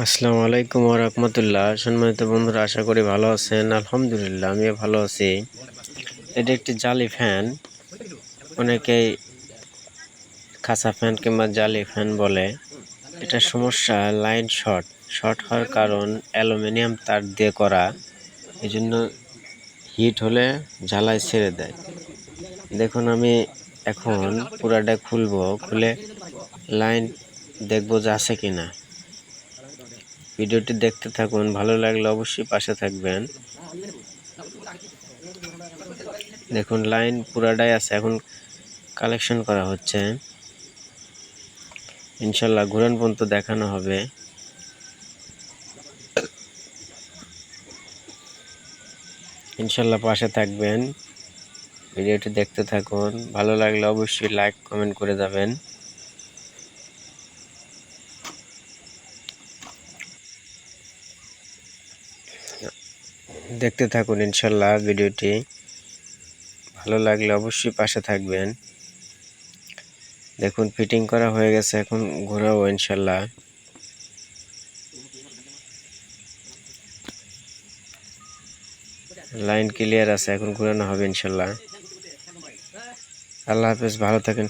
আসসালামু আলাইকুম রহমতুল্লাহ। সম্মানিত বন্ধুরা, আশা করি ভালো আছেন। আলহামদুলিল্লাহ, আমিও ভালো আছি। এটা একটি জালি ফ্যান। অনেকেই খাঁচা ফ্যান কিংবা জালি ফ্যান বলে। এটা সমস্যা, লাইন শর্ট। শর্ট হওয়ার কারণ অ্যালুমিনিয়াম তার দিয়ে করা। এই জন্য হিট হলে জ্বালায় ছেড়ে দেয়। দেখুন, আমি এখন পুরাটা খুলবো। খুলে লাইন দেখব যে আছে কিনা। ভিডিওটি দেখতে থাকুন, ভালো লাগলে অবশ্যই পাশে থাকবেন। দেখুন, লাইন পুরাটাই আছে, এখন কালেকশন করা হচ্ছে। ইনশাল্লাহ ঘুরান পর্যন্ত দেখানো হবে। ইনশাল্লাহ পাশে থাকবেন। ভিডিওটি দেখতে থাকুন, ভালো লাগলে অবশ্যই লাইক, কমেন্ট করে যাবেন। দেখতে থাকুন, ইনশাল্লাহ ভিডিওটি ভালো লাগলে অবশ্যই পাশে থাকবেন। দেখুন, ফিটিং করা হয়ে গেছে, এখন ঘোরাবো ইনশাল্লাহ। লাইন ক্লিয়ার আছে, এখন ঘোরানো হবে ইনশাল্লাহ। আল্লাহ হাফেজ, ভালো থাকেন।